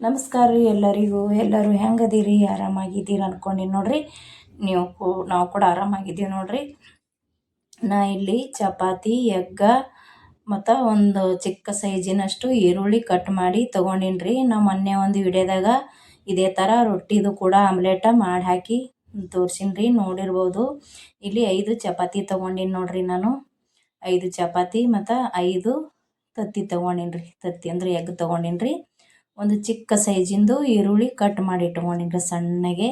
ನಮಸ್ಕಾರ ರೀ ಎಲ್ಲರಿಗೂ. ಎಲ್ಲರೂ ಹೆಂಗದೀರಿ? ಆರಾಮಾಗಿದ್ದೀರಿ ಅಂದ್ಕೊಂಡಿನಿ ನೋಡ್ರಿ. ನೀವು ಕೂ ನಾವು ಕೂಡ ಆರಾಮಾಗಿದ್ದೀವಿ ನೋಡ್ರಿ. ನಾ ಇಲ್ಲಿ ಚಪಾತಿ, ಎಗ್ಗ ಮತ್ತು ಒಂದು ಚಿಕ್ಕ ಸೈಜಿನಷ್ಟು ಈರುಳ್ಳಿ ಕಟ್ ಮಾಡಿ ತೊಗೊಂಡಿನಿ ರೀ. ನಾ ಮೊನ್ನೆ ಒಂದು ವಿಡಿಯೋದಾಗ ಇದೇ ಥರ ರೊಟ್ಟಿದು ಕೂಡ ಆಮ್ಲೆಟ ಮಾಡಿ ಹಾಕಿ ತೋರಿಸಿನ್ರಿ ನೋಡಿರ್ಬೋದು. ಇಲ್ಲಿ ಐದು ಚಪಾತಿ ತೊಗೊಂಡಿನಿ ನೋಡ್ರಿ ನಾನು. ಐದು ಚಪಾತಿ ಮತ್ತು ಐದು ತತ್ತಿ ತೊಗೊಂಡಿನಿ ರೀ. ತತ್ತಿ ಅಂದರೆ ಎಗ್ ತೊಗೊಂಡಿನಿ ರೀ. ಒಂದು ಚಿಕ್ಕ ಸೈಜಿಂದು ಈರುಳ್ಳಿ ಕಟ್ ಮಾಡಿ ಇಟ್ಕೊಂಡಿನಿ ಸಣ್ಣಗೆ.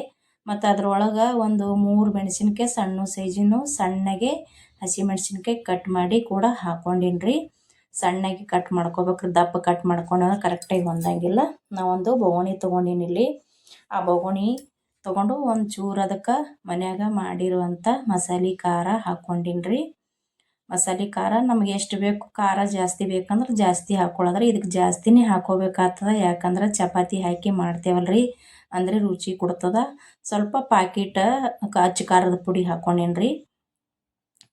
ಮತ್ತು ಅದ್ರೊಳಗೆ ಒಂದು ಮೂರು ಮೆಣಸಿನ್ಕಾಯಿ ಸಣ್ಣ ಸೈಜಿನೂ ಸಣ್ಣಗೆ ಹಸಿಮೆಣ್ಸಿನ್ಕಾಯಿ ಕಟ್ ಮಾಡಿ ಕೂಡ ಹಾಕ್ಕೊಂಡಿನಿ ರೀ ಸಣ್ಣಗೆ ಕಟ್ ಮಾಡ್ಕೋಬೇಕ್ರಿ, ದಪ್ಪ ಕಟ್ ಮಾಡ್ಕೊಂಡ್ರೆ ಕರೆಕ್ಟಾಗಿ ಹೊಂದಂಗಿಲ್ಲ ನಾವೊಂದು ಬೊಗಣಿ ತೊಗೊಂಡಿನಿ ಇಲ್ಲಿ. ಆ ಬೊಗಣಿ ತೊಗೊಂಡು ಒಂದು ಚೂರು ಅದಕ್ಕೆ ಮನ್ಯಾಗ ಮಾಡಿರುವಂಥ ಮಸಾಲೆ ಖಾರ ಹಾಕ್ಕೊಂಡಿನ್ರಿ ಮಸಾಲೆ ಖಾರ, ನಮ್ಗೆ ಎಷ್ಟು ಬೇಕು ಖಾರ ಜಾಸ್ತಿ ಬೇಕಂದ್ರೆ ಜಾಸ್ತಿ ಹಾಕೊಳ್ಳೋದ್ರೆ ಇದಕ್ಕೆ ಜಾಸ್ತಿನೇ ಹಾಕೋಬೇಕಾಗ್ತದ. ಯಾಕಂದ್ರೆ ಚಪಾತಿ ಹಾಕಿ ಮಾಡ್ತೇವಲ್ಲ ರೀ ಅಂದರೆ ರುಚಿ ಕೊಡ್ತದೆ. ಸ್ವಲ್ಪ ಪಾಕಿಟ ಅಚ್ಚ ಖಾರದ ಪುಡಿ ಹಾಕ್ಕೊಂಡೇನಿ ರೀ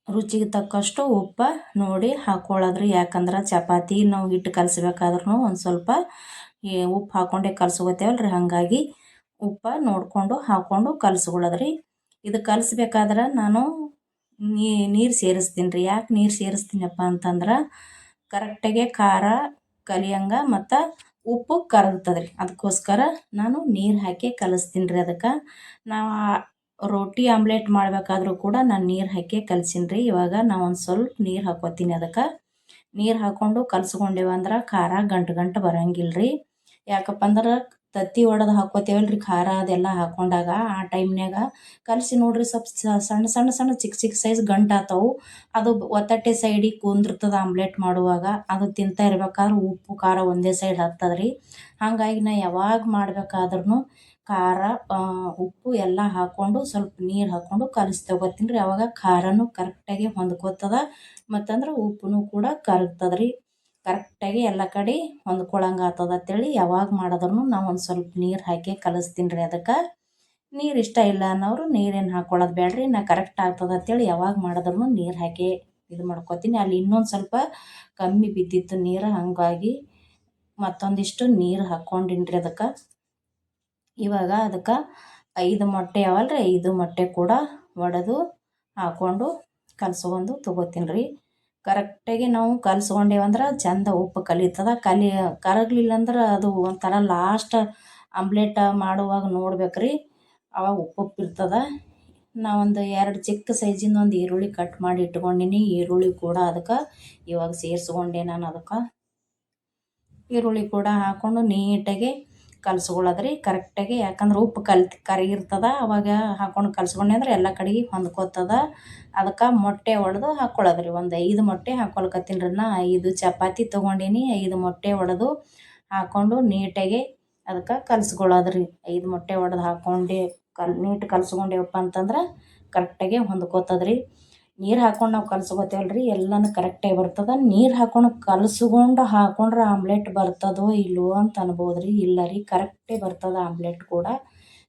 ರುಚಿಗೆ ತಕ್ಕಷ್ಟು ಉಪ್ಪು ನೋಡಿ ಹಾಕ್ಕೊಳ್ಳೋದ್ರಿ ಯಾಕಂದ್ರೆ ಚಪಾತಿ ನಾವು ಹಿಟ್ಟು ಕಲಸ್ಬೇಕಾದ್ರೂ ಒಂದು ಸ್ವಲ್ಪ ಉಪ್ಪು ಹಾಕ್ಕೊಂಡೇ ಕಲ್ಸ್ಕೊತೇವಲ್ಲ ರೀ ಹಾಗಾಗಿ ಉಪ್ಪು ನೋಡಿಕೊಂಡು ಹಾಕ್ಕೊಂಡು ಕಲಸ್ಕೊಳ್ಳೋದ್ರಿ ಇದು ಕಲಸ್ಬೇಕಾದ್ರೆ ನಾನು ನೀರು ಸೇರಿಸ್ತೀನಿ ರೀ ಯಾಕೆ ನೀರು ಸೇರಿಸ್ತೀನಪ್ಪ ಅಂತಂದ್ರೆ ಕರೆಕ್ಟಾಗೆ ಖಾರ ಕಲಿಯಂಗ ಮತ್ತು ಉಪ್ಪು ಕರಗ್ತದೆ ರೀ ಅದಕ್ಕೋಸ್ಕರ ನಾನು ನೀರು ಹಾಕಿ ಕಲಿಸ್ತೀನಿ ರೀ ಅದಕ್ಕೆ. ನಾವು ರೊಟ್ಟಿ ಆಮ್ಲೆಟ್ ಮಾಡಬೇಕಾದ್ರೂ ಕೂಡ ನಾನು ನೀರು ಹಾಕಿ ಕಲಿಸೀನಿ ರೀ ಇವಾಗ ನಾವು ಒಂದು ಸ್ವಲ್ಪ ನೀರು ಹಾಕೋತೀನಿ ಅದಕ್ಕೆ. ನೀರು ಹಾಕ್ಕೊಂಡು ಕಲಿಸ್ಕೊಂಡೇವಂದ್ರೆ ಖಾರ ಗಂಟು ಗಂಟು ಬರೋಂಗಿಲ್ಲ ರೀ ಯಾಕಪ್ಪ ಅಂದ್ರೆ ತತ್ತಿ ಒಡೆದು ಹಾಕೋತೇವಲ್ರಿ, ಖಾರ ಅದೆಲ್ಲ ಹಾಕೊಂಡಾಗ ಆ ಟೈಮ್ನ್ಯಾಗ ಕಲಸಿ ನೋಡ್ರಿ ಸ್ವಲ್ಪ ಸಣ್ಣ ಸಣ್ಣ ಸಣ್ಣ ಚಿಕ್ಕ ಚಿಕ್ಕ ಸೈಜ್ ಗಂಟಾತವು ಅದು ಒತ್ತಟ್ಟೆ ಸೈಡಿಗೆ ಕುಂದಿರ್ತದೆ ಆಮ್ಲೆಟ್ ಮಾಡುವಾಗ ಅದು ತಿಂತಾ ಇರ್ಬೇಕಾದ್ರೆ ಉಪ್ಪು, ಖಾರ ಒಂದೇ ಸೈಡ್ ಹತ್ತದ ರೀ ಹಾಗಾಗಿ ನಾ ಯಾವಾಗ ಮಾಡ್ಬೇಕಾದ್ರೂ ಖಾರ ಉಪ್ಪು ಎಲ್ಲ ಹಾಕ್ಕೊಂಡು ಸ್ವಲ್ಪ ನೀರು ಹಾಕ್ಕೊಂಡು ಕಲಸಿ ತಗೋತೀನಿ ರೀ ಅವಾಗ ಖಾರನೂ ಕರೆಕ್ಟಾಗಿ ಹೊಂದ್ಕೋತದ ಮತ್ತಂದ್ರೆ ಉಪ್ಪು ಕೂಡ ಕರಗ್ತದ್ರಿ. ಕರೆಕ್ಟಾಗಿ ಎಲ್ಲ ಕಡೆ ಹೊಂದ್ಕೊಳಂಗೆ ಆತದ ಅಂತೇಳಿ ಯಾವಾಗ ಮಾಡಿದ್ರು ನಾವು ಒಂದು ಸ್ವಲ್ಪ ನೀರು ಹಾಕಿ ಕಲಿಸ್ತೀನಿ ರೀ ಅದಕ್ಕೆ. ನೀರು ಇಷ್ಟ ಇಲ್ಲ ಅನ್ನೋರು ನೀರೇನು ಹಾಕ್ಕೊಳ್ಳೋದು ಬೇಡ್ರಿ ನಾ ಕರೆಕ್ಟ್ ಆಗ್ತದೆ ಅಂತೇಳಿ ಯಾವಾಗ ಮಾಡಿದ್ರು ನೀರು ಹಾಕಿ ಇದು ಮಾಡ್ಕೊತೀನಿ. ಅಲ್ಲಿ ಇನ್ನೊಂದು ಸ್ವಲ್ಪ ಕಮ್ಮಿ ಬಿದ್ದಿತ್ತು ನೀರು, ಹಾಗಾಗಿ ಮತ್ತೊಂದಿಷ್ಟು ನೀರು ಹಾಕ್ಕೊಂಡಿನಿ ರೀ ಅದಕ್ಕೆ. ಇವಾಗ ಅದಕ್ಕೆ ಐದು ಮೊಟ್ಟೆ ಅವಲ್ಲ ರೀ ಐದು ಮೊಟ್ಟೆ ಕೂಡ ಒಡೆದು ಹಾಕ್ಕೊಂಡು ಕಲಸ್ಕೊಂಡು ತೊಗೋತೀನಿ ರೀ ಕರೆಕ್ಟಾಗಿ ನಾವು ಕಲ್ಸ್ಕೊಂಡೇವಂದ್ರೆ ಚಂದ ಉಪ್ಪು ಕಲಿತದ. ಕಲಿ ಕರಗಲಿಲ್ಲ ಅಂದ್ರೆ ಅದು ಒಂಥರ ಲಾಸ್ಟ್ ಆಮ್ಲೆಟ್ ಮಾಡುವಾಗ ನೋಡ್ಬೇಕು ರೀ ಅವಾಗ ಉಪ್ಪು ಉಪ್ಪು ಇರ್ತದೆ. ನಾವೊಂದು ಎರಡು ಚಿಕ್ಕ ಸೈಜಿಂದ ಒಂದು ಈರುಳ್ಳಿ ಕಟ್ ಮಾಡಿ ಇಟ್ಕೊಂಡೀನಿ. ಈರುಳ್ಳಿ ಕೂಡ ಅದಕ್ಕೆ ಇವಾಗ ಸೇರಿಸ್ಕೊಂಡೆ ನಾನು ಅದಕ್ಕೆ. ಈರುಳ್ಳಿ ಕೂಡ ಹಾಕ್ಕೊಂಡು ನೀಟಾಗಿ ಕಲ್ಸ್ಕೊಳ್ಳೋದ್ರಿ ಕರೆಕ್ಟಾಗಿ ಯಾಕಂದ್ರೆ ಉಪ್ಪು ಕಲ್ತು ಕರಗಿರ್ತದೆ ಅವಾಗ ಹಾಕ್ಕೊಂಡು ಕಲ್ಸ್ಕೊಂಡೆ ಅಂದ್ರೆ ಎಲ್ಲ ಕಡೆಗೆ ಹೊಂದ್ಕೋತದ. ಅದಕ್ಕೆ ಮೊಟ್ಟೆ ಒಡೆದು ಹಾಕ್ಕೊಳ್ಳೋದ್ರಿ ಒಂದು ಐದು ಮೊಟ್ಟೆ ಹಾಕ್ಕೊಳಕತ್ತೀನಿ ರೀ ನಾ. ಐದು ಚಪಾತಿ ತೊಗೊಂಡೀನಿ, ಐದು ಮೊಟ್ಟೆ ಒಡೆದು ಹಾಕ್ಕೊಂಡು ನೀಟಾಗಿ ಅದಕ್ಕೆ ಕಲ್ಸ್ಕೊಳ್ಳೋದ್ರಿ ಐದು ಮೊಟ್ಟೆ ಒಡೆದು ಹಾಕ್ಕೊಂಡು ಕಲ್, ನೀಟ್ ಕಲ್ಸ್ಕೊಂಡೇವಪ್ಪ ಅಂತಂದ್ರೆ ಕರೆಕ್ಟಾಗಿ ಹೊಂದ್ಕೋತದ್ರಿ. ನೀರು ಹಾಕೊಂಡು ನಾವು ಕಲ್ಸ್ಕೊತೇವಲ್ಲ ಎಲ್ಲನೂ ಕರೆಕ್ಟಾಗಿ ಬರ್ತದೆ. ನೀರು ಹಾಕೊಂಡು ಕಲಸ್ಕೊಂಡು ಹಾಕೊಂಡ್ರೆ ಆಮ್ಲೆಟ್ ಬರ್ತದೋ ಇಲ್ಲವೋ ಅಂತ ಅನ್ಬೋದು ರೀ ಇಲ್ಲ ರೀ ಕರೆಕ್ಟೇ ಬರ್ತದೆ ಆಮ್ಲೆಟ್ ಕೂಡ.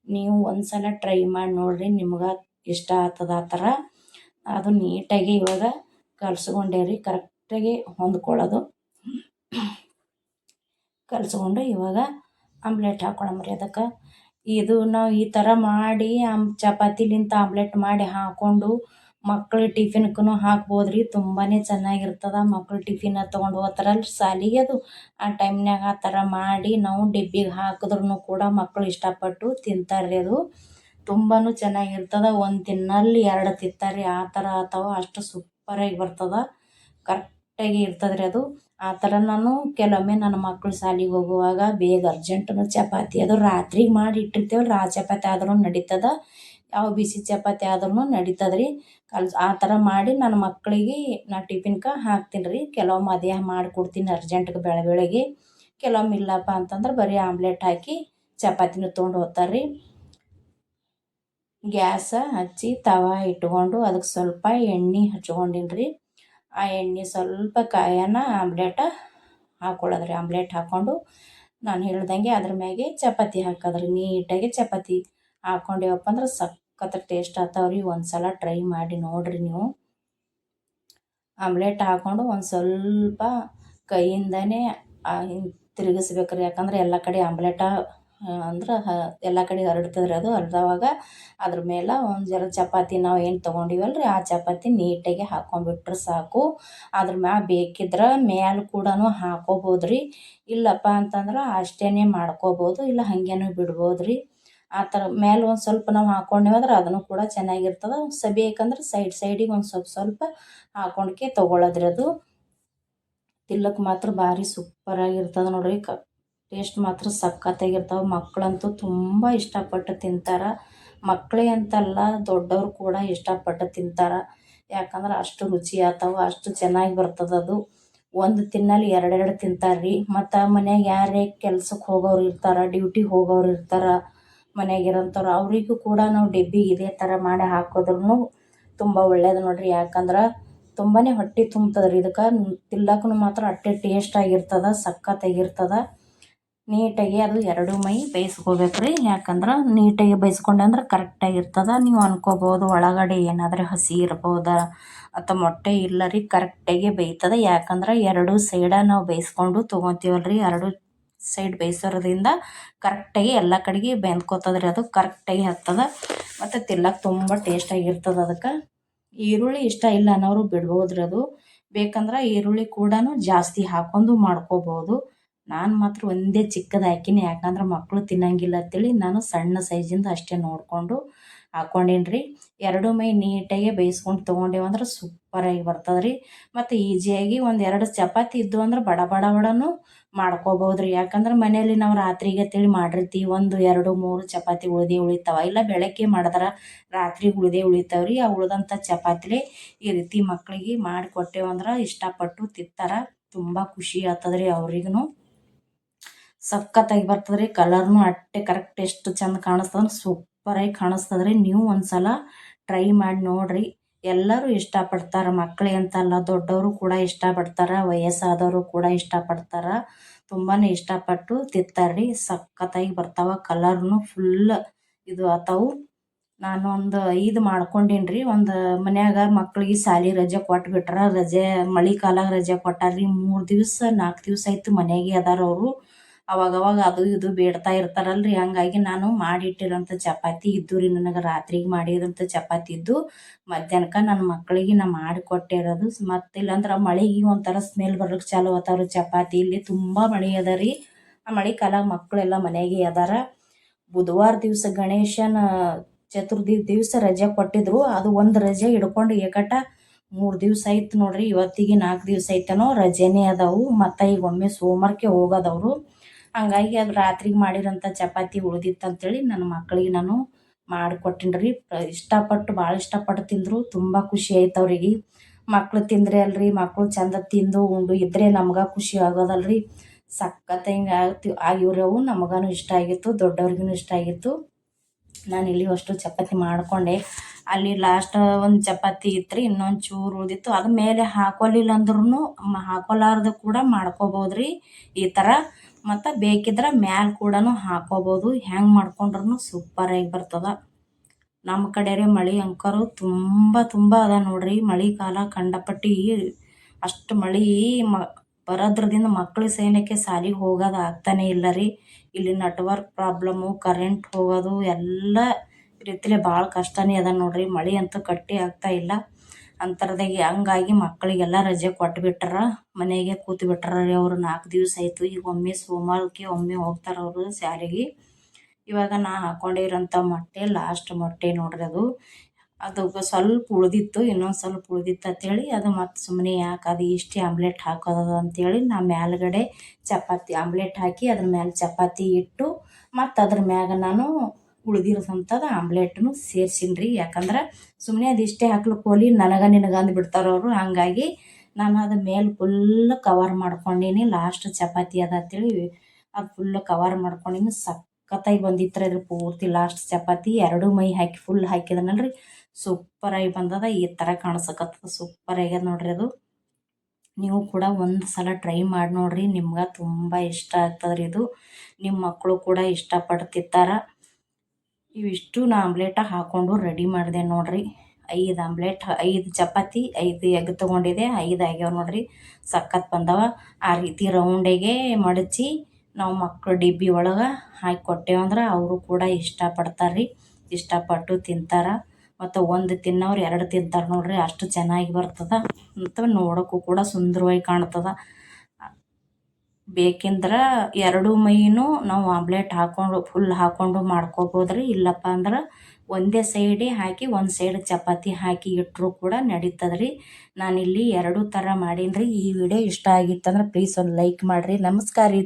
ನೀವು ಒಂದು ಸಲ ಟ್ರೈ ಮಾಡಿ ನೋಡಿರಿ, ನಿಮ್ಗೆ ಇಷ್ಟ ಆಗ್ತದ ಆ ಥರ. ಅದು ನೀಟಾಗಿ ಇವಾಗ ಕಲಸ್ಕೊಂಡೆ ರೀ ಕರೆಕ್ಟಾಗಿ ಹೊಂದ್ಕೊಳ್ಳೋದು. ಕಲಸ್ಕೊಂಡು ಇವಾಗ ಆಮ್ಲೆಟ್ ಹಾಕ್ಕೊಳಮ್ರಿ ಅದಕ್ಕೆ. ಇದು ನಾವು ಈ ಥರ ಮಾಡಿ, ಆಮ್ ಚಪಾತಿಲಿಂತ ಆಮ್ಲೆಟ್ ಮಾಡಿ ಹಾಕ್ಕೊಂಡು ಮಕ್ಳ ಟಿಫಿನ್ಗೂ ಹಾಕ್ಬೋದು ರೀ ತುಂಬಾ ಚೆನ್ನಾಗಿರ್ತದೆ ಮಕ್ಳು ಟಿಫಿನ ತೊಗೊಂಡು ಹೋಗ್ತಾರಲ್ಲ ಶಾಲಿಗೆ ಅದು. ಆ ಟೈಮ್ನಾಗ ಆ ಥರ ಮಾಡಿ ನಾವು ಡಿಬ್ಬಿಗೆ ಹಾಕಿದ್ರೂ ಕೂಡ ಮಕ್ಕಳು ಇಷ್ಟಪಟ್ಟು ತಿಂತಾರೆ ರೀ ಅದು. ತುಂಬಾ ಚೆನ್ನಾಗಿರ್ತದೆ. ಒಂದು ತಿನ್ನಲ್ಲಿ ಎರಡು ತಿಂತಾರೆ ರೀ ಆ ಥರ ಆತವ. ಅಷ್ಟು ಸೂಪರಾಗಿ ಬರ್ತದೆ. ಕರೆಕ್ಟಾಗಿ ಇರ್ತದೆ ರೀ ಅದು. ಆ ಥರ ನಾನು ಕೆಲವೊಮ್ಮೆ ನನ್ನ ಮಕ್ಕಳು ಶಾಲಿಗೆ ಹೋಗುವಾಗ ಬೇಗ ಅರ್ಜೆಂಟು ಚಪಾತಿ ಅದು ರಾತ್ರಿಗೆ ಮಾಡಿ ಇಟ್ಟಿರ್ತೇವೆ ರಾ ಚಪಾತಿ ಆದರೂ ನಡೀತದೆ. ಯಾವ ಬಿಸಿ ಚಪಾತಿ ಆದ್ರೂ ನಡೀತದೆ ರೀ ಕಲ್ ಆ ಥರ ಮಾಡಿ ನನ್ನ ಮಕ್ಕಳಿಗೆ ನಾ ಟಿಫಿನ್ಗೆ ಹಾಕ್ತೀನಿ ರೀ ಕೆಲವೊಮ್ಮೆ ಅದೇ ಮಾಡಿಕೊಡ್ತೀನಿ ಅರ್ಜೆಂಟ್ಗೆ ಬೆಳ ಬೆಳಗ್ಗೆ. ಕೆಲವೊಮ್ಮೆ ಇಲ್ಲಪ್ಪ ಅಂತಂದ್ರೆ ಬರೀ ಆಮ್ಲೆಟ್ ಹಾಕಿ ಚಪಾತಿನೂ ತೊಗೊಂಡು ಹೋಗ್ತಾರೆ ರೀ ಗ್ಯಾಸ ಹಚ್ಚಿ ತವ ಇಟ್ಕೊಂಡು ಅದಕ್ಕೆ ಸ್ವಲ್ಪ ಎಣ್ಣೆ ಹಚ್ಕೊಂಡಿನಿ ರೀ ಆ ಎಣ್ಣೆ ಸ್ವಲ್ಪ ಕಾಯನ ಆಮ್ಲೆಟ ಹಾಕ್ಕೊಳ್ಳೋದ್ರಿ ಆಮ್ಲೆಟ್ ಹಾಕ್ಕೊಂಡು ನಾನು ಹೇಳ್ದಂಗೆ ಅದ್ರ ಮ್ಯಾಗೆ ಚಪಾತಿ ಹಾಕೋದ್ರಿ. ನೀಟಾಗಿ ಚಪಾತಿ ಹಾಕ್ಕೊಂಡೇವಪ್ಪ ಅಂದ್ರೆ ಸಖತ್ ಟೇಸ್ಟ್ ಆಗ್ತಾವ್ರಿ ಒಂದು ಸಲ ಟ್ರೈ ಮಾಡಿ ನೋಡಿರಿ ನೀವು. ಆಮ್ಲೆಟ್ ಹಾಕ್ಕೊಂಡು ಒಂದು ಸ್ವಲ್ಪ ಕೈಯಿಂದನೇ ತಿರುಗಿಸ್ಬೇಕ್ರಿ. ಯಾಕಂದ್ರೆ ಎಲ್ಲ ಕಡೆ ಆಮ್ಲೆಟ ಅಂದ್ರೆ ಎಲ್ಲ ಕಡೆ ಹರಡ್ತದ್ರಿ ಅದು. ಹರಿದವಾಗ ಅದ್ರ ಮೇಲೆ ಒಂದು ಜರ ಚಪಾತಿ ನಾವು ಏನು ತೊಗೊಂಡಿವಲ್ಲ ರೀ ಆ ಚಪಾತಿ ನೀಟಾಗಿ ಹಾಕೊಂಡ್ಬಿಟ್ರೆ ಸಾಕು. ಅದ್ರ ಮ್ಯಾಲ ಬೇಕಿದ್ರೆ ಮ್ಯಾಲ ಕೂಡ ಹಾಕೋಬೋದ್ರಿ. ಇಲ್ಲಪ್ಪ ಅಂತಂದ್ರೆ ಅಷ್ಟೇ ಮಾಡ್ಕೋಬೋದು, ಇಲ್ಲ ಹಾಗೇನು ಬಿಡ್ಬೋದು ರೀ ಆ ಥರ ಮೇಲೆ ಒಂದು ಸ್ವಲ್ಪ ನಾವು ಹಾಕ್ಕೊಂಡೇವಂದ್ರೆ ಅದನ್ನು ಕೂಡ ಚೆನ್ನಾಗಿರ್ತದೆ. ಸ ಬೇಕಂದ್ರೆ ಸೈಡ್ ಸೈಡಿಗೆ ಒಂದು ಸ್ವಲ್ಪ ಸ್ವಲ್ಪ ಹಾಕೊಂಡ್ಕೆ ತೊಗೊಳೋದ್ರಿ ಅದು. ತಿಲ್ಲಕ್ಕೆ ಮಾತ್ರ ಭಾರಿ ಸೂಪರಾಗಿರ್ತದೆ ನೋಡ್ರಿ. ಕ ಟೇಸ್ಟ್ ಮಾತ್ರ ಸಖತ್ತಾಗಿರ್ತಾವೆ. ಮಕ್ಕಳಂತೂ ತುಂಬ ಇಷ್ಟಪಟ್ಟು ತಿಂತಾರೆ. ಮಕ್ಕಳೇ ಅಂತಲ್ಲ ದೊಡ್ಡವರು ಕೂಡ ಇಷ್ಟಪಟ್ಟು ತಿಂತಾರೆ. ಯಾಕಂದ್ರೆ ಅಷ್ಟು ರುಚಿ ಆಗ್ತಾವೆ ಅಷ್ಟು ಚೆನ್ನಾಗಿ ಬರ್ತದೆ ಅದು. ಒಂದು ತಿನ್ನಲ್ಲಿ ಎರಡೆರಡು ತಿಂತಾರೆ ರೀ ಮತ್ತು ಮನ್ಯಾಗ ಯಾರೇ ಕೆಲ್ಸಕ್ಕೆ ಹೋಗೋರು ಇರ್ತಾರೆ ಡ್ಯೂಟಿಗೆ ಹೋಗೋರು ಇರ್ತಾರೆ ಮನ್ಯಾಗ ಇರೋಂಥವ್ರು ಅವರಿಗೂ ಕೂಡ ನಾವು ಡಬ್ಬಿಗೆ ಇದೇ ಥರ ಮಾಡಿ ಹಾಕಿದ್ರೂ ತುಂಬ ಒಳ್ಳೇದು ನೋಡಿರಿ. ಯಾಕಂದ್ರೆ ತುಂಬಾ ಹೊಟ್ಟೆ ತುಂಬ್ತದೆ ರೀ ಇದಕ್ಕೆ. ತಿಲ್ಲಕ್ಕೂ ಮಾತ್ರ ಅಟ್ಟೆ ಟೇಸ್ಟಾಗಿರ್ತದೆ ಸಖತ್ತಾಗಿರ್ತದೆ ನೀಟಾಗಿ ಅದು ಎರಡು ಮೈ ಬೇಯಿಸ್ಕೋಬೇಕು ರೀ ಯಾಕಂದ್ರೆ ನೀಟಾಗಿ ಬೇಯಿಸ್ಕೊಂಡೆ ಅಂದ್ರೆ ಕರೆಕ್ಟಾಗಿರ್ತದೆ. ನೀವು ಅನ್ಕೋಬೋದು ಒಳಗಡೆ ಏನಾದರೂ ಹಸಿ ಇರ್ಬೋದ ಅಥವಾ ಮೊಟ್ಟೆ ಇಲ್ಲ ರೀ ಕರೆಕ್ಟಾಗಿ ಬೇಯ್ತದೆ. ಯಾಕಂದ್ರೆ ಎರಡು ಸೈಡ ನಾವು ಬೇಯಿಸ್ಕೊಂಡು ತೊಗೊತೀವಲ್ಲ ರೀ ಎರಡು ಸೈಡ್ ಬೇಯಿಸೋದ್ರಿಂದ ಕರೆಕ್ಟಾಗಿ ಎಲ್ಲ ಕಡೆಗೆ ಬೆಂದ್ಕೋತದ್ರಿ ಅದು ಕರೆಕ್ಟಾಗಿ ಹತ್ತದ. ಮತ್ತು ತಿನ್ನಕ್ಕೆ ತುಂಬ ಟೇಸ್ಟಾಗಿರ್ತದೆ ಅದಕ್ಕೆ. ಈರುಳ್ಳಿ ಇಷ್ಟ ಇಲ್ಲ ಅನ್ನೋರು ಬಿಡ್ಬೋದ್ರಿ ಅದು. ಬೇಕಂದ್ರೆ ಈರುಳ್ಳಿ ಕೂಡ ಜಾಸ್ತಿ ಹಾಕೊಂಡು ಮಾಡ್ಕೋಬೋದು. ನಾನು ಮಾತ್ರ ಒಂದೇ ಚಿಕ್ಕದು ಹಾಕಿನಿ, ಯಾಕಂದ್ರೆ ಮಕ್ಕಳು ತಿನ್ನಂಗಿಲ್ಲ ಅಂತೇಳಿ ನಾನು ಸಣ್ಣ ಸೈಜಿಂದ ಅಷ್ಟೇ ನೋಡಿಕೊಂಡು ಹಾಕ್ಕೊಂಡಿನ್ರಿ ಎರಡು ಮೈ ನೀಟಾಗಿ ಬೇಯಿಸ್ಕೊಂಡು ತೊಗೊಂಡೇವಂದ್ರೆ ಸೂಪರಾಗಿ ಬರ್ತದೆ ರೀ ಮತ್ತು ಈಜಿಯಾಗಿ ಒಂದು ಎರಡು ಚಪಾತಿ ಇದ್ದು ಅಂದ್ರೆ ಬಡ ಬಡ ಬಡನೂ ಮಾಡ್ಕೋಬೋದು ರೀ ಯಾಕಂದ್ರೆ ಮನೆಯಲ್ಲಿ ನಾವು ರಾತ್ರಿಗೆ ಅಂತೇಳಿ ಮಾಡಿರ್ತೀವಿ ಒಂದು, ಎರಡು, ಮೂರು ಚಪಾತಿ ಉಳ್ದು ಉಳಿತಾವ. ಇಲ್ಲ ಬೆಳಗ್ಗೆ ಮಾಡಿದ್ರೆ ರಾತ್ರಿ ಉಳಿದೇ ಉಳಿತಾವೆ ರೀ ಆ ಉಳಿದಂಥ ಚಪಾತಿಲಿ ಈ ರೀತಿ ಮಕ್ಕಳಿಗೆ ಮಾಡಿ ಅಂದ್ರೆ ಇಷ್ಟಪಟ್ಟು ತಿಂತಾರೆ. ತುಂಬ ಖುಷಿ ಆಗ್ತದ್ರಿ ಅವ್ರಿಗೂ ಸಖತ್ತಾಗಿ ಬರ್ತದ್ರಿ. ಕಲರ್ನು ಅಟ್ಟೆ ಕರೆಕ್ಟ್ ಎಷ್ಟು ಚಂದ ಕಾಣಿಸ್ತದ ಸೂಪರಾಗಿ ಕಾಣಿಸ್ತದೆ ರೀ ನೀವು ಒಂದು ಸಲ ಟ್ರೈ ಮಾಡಿ ನೋಡಿರಿ. ಎಲ್ಲರೂ ಇಷ್ಟಪಡ್ತಾರೆ ಅಂತ ಅಂತಲ್ಲ, ದೊಡ್ಡವರು ಕೂಡ ಇಷ್ಟಪಡ್ತಾರೆ, ವಯಸ್ಸಾದವರು ಕೂಡ ಇಷ್ಟಪಡ್ತಾರೆ ತುಂಬಾ ಇಷ್ಟಪಟ್ಟು ತಿಂತಾರೆ ರೀ ಸಖತ್ತಾಗಿ ಬರ್ತಾವೆ ಕಲರ್ನು ಫುಲ್ ಇದು ಆತಾವು. ನಾನು ಒಂದು ಐದು ಮಾಡ್ಕೊಂಡೀನಿ ರೀ ಒಂದು ಮನ್ಯಾಗ ಮಕ್ಳಿಗೆ ಶಾಲಿ ರಜೆ ಕೊಟ್ಬಿಟ್ರೆ, ರಜೆ ಮಳೆ ಕಾಲಾಗ ರಜೆ ಕೊಟ್ಟಾರ ರೀ ಮೂರು ದಿವಸ ನಾಲ್ಕು ದಿವಸ ಆಯ್ತು ಮನೆಗೆ ಅದಾರ ಅವರು. ಅವಾಗವಾಗ ಅದು ಇದು ಬೇಡ್ತಾ ಇರ್ತಾರಲ್ರಿ. ಹಂಗಾಗಿ ನಾನು ಮಾಡಿಟ್ಟಿರೋಂಥ ಚಪಾತಿ ಇದ್ದು ರೀ, ನನಗೆ ರಾತ್ರಿಗೆ ಮಾಡಿರೋಂಥ ಚಪಾತಿ ಇದ್ದು ಮಧ್ಯಾಹ್ನಕ್ಕೆ ನನ್ನ ಮಕ್ಕಳಿಗೆ ನಾ ಮಾಡಿಕೊಟ್ಟೆ ಇರೋದು ಮತ್ತೆ ಇಲ್ಲಾಂದ್ರೆ ಮಳೆಗೆ ಒಂಥರ ಸ್ಮೆಲ್ ಬರ್ಲಿಕ್ಕೆ ಚಾಲು ಆತಾವ್ರಿ ಚಪಾತಿ. ಇಲ್ಲಿ ತುಂಬ ಮಳೆ ಅದ ರೀ. ಆ ಮಳೆ ಕಾಲ ಮಕ್ಕಳೆಲ್ಲ ಮನೆಗೆ ಅದಾರ. ಬುಧವಾರ ದಿವಸ ಗಣೇಶನ ಚತುರ್ಥಿ ದಿವಸ ರಜೆ ಕೊಟ್ಟಿದ್ರು. ಅದು ಒಂದು ರಜೆ ಹಿಡ್ಕೊಂಡು ಏಕಟ ಮೂರು ದಿವಸ ಆಯ್ತು ನೋಡ್ರಿ. ಇವತ್ತಿಗೆ ನಾಲ್ಕು ದಿವಸ ಐತನೋ ರಜೆನೇ ಅದಾವು. ಮತ್ತು ಈಗ ಒಮ್ಮೆ ಸೋಮವಾರಕ್ಕೆ ಹೋಗೋದವರು. ಹಂಗಾಗಿ ಅದು ರಾತ್ರಿಗೆ ಮಾಡಿರೋಂಥ ಚಪಾತಿ ಉಳ್ದಿತ್ತು ಅಂತೇಳಿ ನನ್ನ ಮಕ್ಕಳಿಗೆ ನಾನು ಮಾಡಿಕೊಟ್ಟಿನಿ ರೀ ಇಷ್ಟಪಟ್ಟು ಭಾಳ ಇಷ್ಟಪಟ್ಟು ತಿಂದರು, ತುಂಬ ಖುಷಿ ಆಯ್ತು ಅವ್ರಿಗೆ. ಮಕ್ಕಳು ತಿಂದರೆ ಅಲ್ರಿ ಮಕ್ಕಳು ಚಂದ ತಿಂದು ಉಂಡು ಇದ್ದರೆ ನಮ್ಗೆ ಖುಷಿ ಆಗೋದಲ್ರಿ. ಸಖತ್ ಹಿಂಗೆ ಆಗ್ತಿ ಆಗಿವ್ರವು ನಮಗೂ ಇಷ್ಟ ಆಗಿತ್ತು ದೊಡ್ಡವ್ರಿಗೂ ಇಷ್ಟ ಆಗಿತ್ತು. ನಾನು ಇಲ್ಲಿ ಅಷ್ಟು ಚಪಾತಿ ಮಾಡಿಕೊಂಡೆ. ಅಲ್ಲಿ ಲಾಸ್ಟ್ ಒಂದು ಚಪಾತಿ ಇತ್ತು ರೀ ಇನ್ನೊಂದು ಚೂರು ಉಳಿದಿತ್ತು. ಅದು ಮೇಲೆ ಹಾಕೋಲಿಲ್ಲ ಅಂದ್ರೂ ಹಾಕೋಲಾರ್ದು ಕೂಡ ಮಾಡ್ಕೋಬೋದು ರೀ ಈ ಥರ ಮತ್ತು ಬೇಕಿದ್ರೆ ಮ್ಯಾಲೆ ಕೂಡ ಹಾಕೋಬೋದು. ಹೆಂಗೆ ಮಾಡ್ಕೊಂಡ್ರೂ ಸೂಪರಾಗಿ ಬರ್ತದೆ. ನಮ್ಮ ಕಡೆ ರೀ ಮಳೆ ಅಂಕರು ತುಂಬ ತುಂಬ ಅದ ನೋಡ್ರಿ. ಮಳೆ ಕಾಲ ಕಂಡಪಟ್ಟಿ ಅಷ್ಟು ಮಳೆ ಮ ಬರೋದ್ರದಿಂದ ಮಕ್ಕಳು ಸೈನ್ಯಕ್ಕೆ ಶಾಲಿಗೆ ಹೋಗೋದು ಆಗ್ತಾನೆ ಇಲ್ಲ ರೀ. ಇಲ್ಲಿ ನೆಟ್ವರ್ಕ್ ಪ್ರಾಬ್ಲಮ್ಮು ಕರೆಂಟ್ ಹೋಗೋದು ಎಲ್ಲ ರೀತಿಲೇ ಭಾಳ ಕಷ್ಟನೇ ಅದ ನೋಡ್ರಿ. ಮಳೆ ಅಂತೂ ಕಟ್ಟಿ ಆಗ್ತಾ ಇಲ್ಲ. ಅಂತರದಾಗೆ ಹಂಗಾಗಿ ಮಕ್ಕಳಿಗೆಲ್ಲ ರಜೆ ಕೊಟ್ಬಿಟ್ಟಾರ ಮನೆಗೆ ಕೂತು ಬಿಟ್ಟಾರ ಅವರು ನಾಲ್ಕು ದಿವಸ ಆಯಿತು. ಈಗ ಒಮ್ಮೆ ಸೋಮವಾರಕ್ಕೆ ಒಮ್ಮೆ ಹೋಗ್ತಾರೆ ಅವರು ಸ್ಯಾರಿಗೆ. ಇವಾಗ ನಾ ಹಾಕೊಂಡಿರೋಂಥ ಮೊಟ್ಟೆ ಲಾಸ್ಟ್ ಮೊಟ್ಟೆ ನೋಡ್ರಿ ಅದು. ಅದು ಸ್ವಲ್ಪ ಉಳಿದಿತ್ತು, ಇನ್ನೊಂದು ಸ್ವಲ್ಪ ಉಳಿದಿತ್ತು ಅಂತೇಳಿ ಅದು ಮತ್ತು ಸುಮ್ಮನೆ ಯಾಕೆ ಅದು ಇಷ್ಟೇ ಆಮ್ಲೆಟ್ ಹಾಕೋದು ಅಂತೇಳಿ ನಾ ಮೇಲ್ಗಡೆ ಚಪಾತಿ, ಆಮ್ಲೆಟ್ ಹಾಕಿ ಅದ್ರ ಮೇಲೆ ಚಪಾತಿ ಇಟ್ಟು ಮತ್ತು ಅದ್ರ ಮ್ಯಾಗ ನಾನು ಉಳ್ದಿರೋದಂಥದ್ದು ಆಮ್ಲೆಟ್ನು ಸೇರ್ಸೀನಿ ರೀ ಯಾಕಂದ್ರೆ ಸುಮ್ಮನೆ ಅದು ಇಷ್ಟೇ ಹಾಕ್ಲು ಹೋಲಿ ನನಗೆ ನಿನಗೆ ಅಂದ್ಬಿಡ್ತಾರೆ ಅವರು. ಹಾಗಾಗಿ ನಾನು ಅದ ಮೇಲೆ ಫುಲ್ ಕವರ್ ಮಾಡ್ಕೊಂಡೀನಿ. ಲಾಸ್ಟ್ ಚಪಾತಿ ಅದ ಅಂತೇಳಿ ಅದು ಫುಲ್ ಕವರ್ ಮಾಡ್ಕೊಂಡೀನಿ. ಸಖತ್ತಾಗಿ ಬಂದಿತ್ತು ಅದ್ರ ಪೂರ್ತಿ ಲಾಸ್ಟ್ ಚಪಾತಿ. ಎರಡು ಮೈ ಹಾಕಿ ಫುಲ್ ಹಾಕಿದನಲ್ಲ ರೀ ಸೂಪರಾಗಿ ಬಂದದ. ಈ ಥರ ಕಾಣಿಸಕತ್ತದ ಸೂಪರ್ ಆಗ್ಯದ ನೋಡ್ರಿ ಅದು. ನೀವು ಕೂಡ ಒಂದು ಸಲ ಟ್ರೈ ಮಾಡಿ ನೋಡ್ರಿ. ನಿಮ್ಗೆ ತುಂಬ ಇಷ್ಟ ಆಗ್ತದ್ರಿ ಇದು. ನಿಮ್ಮ ಮಕ್ಕಳು ಕೂಡ ಇಷ್ಟಪಡ್ತಿರ್ತಾರೆ ಇವಿಷ್ಟು ನಾ ಆಮ್ಲೆಟ ಹಾಕ್ಕೊಂಡು ರೆಡಿ ಮಾಡಿದೆ ನೋಡಿರಿ. ಐದು ಆಮ್ಲೆಟ್, ಐದು ಚಪಾತಿ, ಐದು ಎಗ್ ತೊಗೊಂಡಿದೆ, ಐದು ಆಗ್ಯಾವ ನೋಡ್ರಿ. ಸಖತ್ ಬಂದವ. ಆ ರೀತಿ ರೌಂಡಿಗೆ ಮಡಚಿ ನಾವು ಮಕ್ಕಳು ಡಿಬ್ಬಿ ಒಳಗೆ ಹಾಕಿ ಕೊಟ್ಟೆವಂದ್ರೆ ಅವರು ಕೂಡ ಇಷ್ಟಪಡ್ತಾರೆ ರೀ ಇಷ್ಟಪಟ್ಟು ತಿಂತಾರೆ. ಮತ್ತು ಒಂದು ತಿನ್ನೋರು ಎರಡು ತಿಂತಾರೆ ನೋಡ್ರಿ. ಅಷ್ಟು ಚೆನ್ನಾಗಿ ಬರ್ತದೆ. ಮತ್ತು ನೋಡೋಕ್ಕೂ ಕೂಡ ಸುಂದರವಾಗಿ ಕಾಣ್ತದೆ. ಬೇಕೆಂದ್ರೆ ಎರಡು ಮೈನೂ ನಾವು ಆಮ್ಲೆಟ್ ಹಾಕೊಂಡು ಫುಲ್ ಹಾಕ್ಕೊಂಡು ಮಾಡ್ಕೊಬೋದು ರೀ ಇಲ್ಲಪ್ಪ ಅಂದ್ರೆ ಒಂದೇ ಸೈಡೇ ಹಾಕಿ, ಒಂದು ಸೈಡ್ ಚಪಾತಿ ಹಾಕಿ ಇಟ್ಟರೂ ಕೂಡ ನಡೀತದೆ ರೀ ನಾನಿಲ್ಲಿ ಎರಡೂ ಥರ ಮಾಡೀನಿ ರೀ ಈ ವಿಡಿಯೋ ಇಷ್ಟ ಆಗಿತ್ತಂದ್ರೆ ಪ್ಲೀಸ್ ಒಂದು ಲೈಕ್ ಮಾಡಿರಿ. ನಮಸ್ಕಾರ ರೀ.